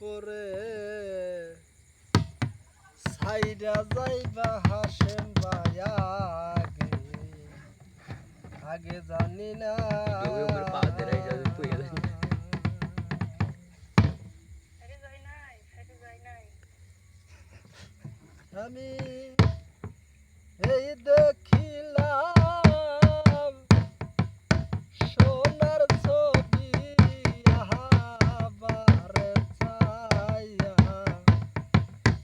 করে সাইডা যাইবা হাসেন বায়া আগে জানি না। আমি এই দেখ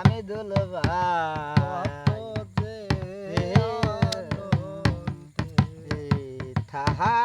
আমি দুলবা থাহা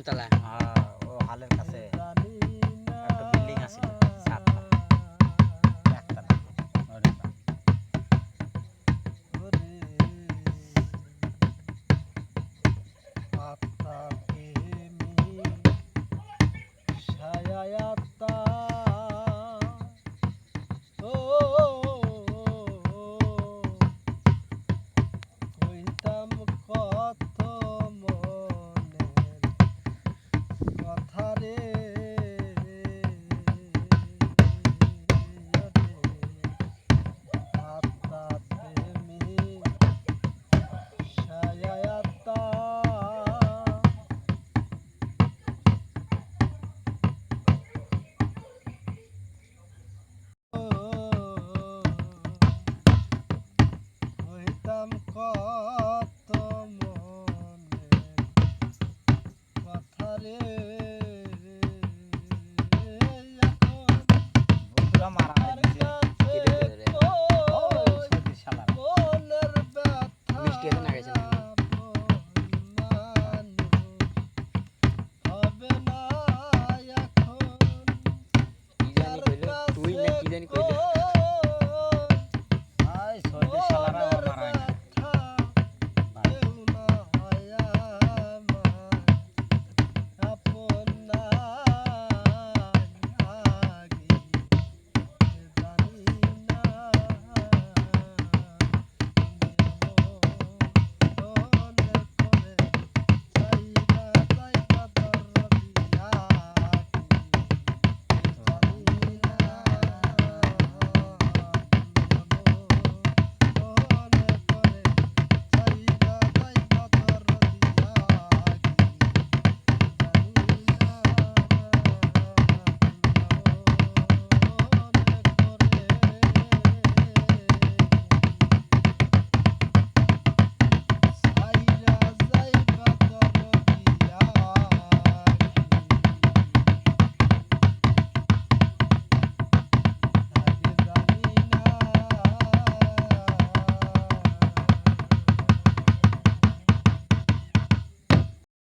আমতলা ও হালের কাছে একটা বিল্ডিং আছে ছায়া